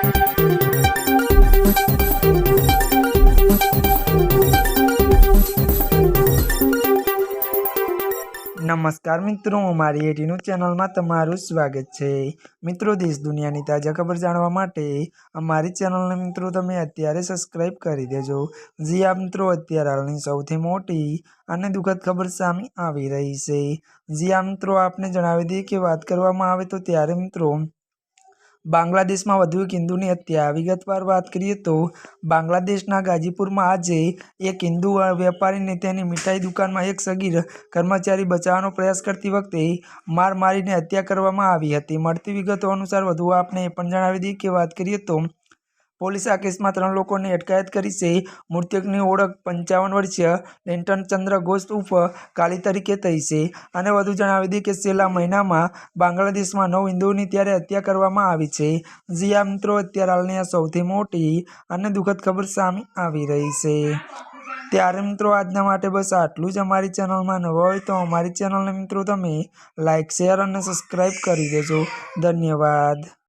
નમસ્કાર મિત્રો, મારી એટીનું ચેનલમાં તમારું સ્વાગત છે. મિત્રો, દેશ દુનિયાની તાજા ખબર જાણવા માટે અમારી ચેનલને મિત્રો તમે અત્યારે સબસ્ક્રાઈબ કરી દેજો. જી આ મિત્રો, અત્યારે હાલની સૌથી મોટી અને દુઃખદ ખબર સામે આવી રહી છે. જી આ મિત્રો, આપને જણાવી દઈએ કે વાત કરવામાં આવે તો ત્યારે, મિત્રો બાંગ્લાદેશમાં વધુ એક હિન્દુની હત્યા. વિગતવાર વાત કરીએ તો બાંગ્લાદેશના ગાજીપુરમાં આજે એક હિન્દુ વેપારીને તેની મીઠાઈ દુકાનમાં એક સગીર કર્મચારી બચાવવાનો પ્રયાસ કરતી વખતે માર મારીને હત્યા કરવામાં આવી હતી. મળતી વિગતો અનુસાર વધુ આપને એ પણ જણાવી દઈએ કે વાત કરીએ તો પોલીસે આ કેસમાં ત્રણ લોકોની અટકાયત કરી છે. મૃતકની ઓળખ પંચાવન વર્ષીય લેન્ટન ચંદ્ર ઘોષ ઉર્ફ કાલી તરીકે થઈ છે. અને વધુ જણાવી દઈએ કે છેલ્લા મહિનામાં બાંગ્લાદેશમાં નવ હિન્દુઓની ત્યારે હત્યા કરવામાં આવી છે. જી આ મિત્રો, અત્યારે હાલની આ સૌથી મોટી અને દુઃખદ ખબર સામે આવી રહી છે. ત્યારે મિત્રો, આજના માટે બસ આટલું જ અમારી ચેનલમાં નવા હોય તો અમારી ચેનલને મિત્રો તમે લાઇક શેર અને સબસ્ક્રાઈબ કરી દેજો. ધન્યવાદ.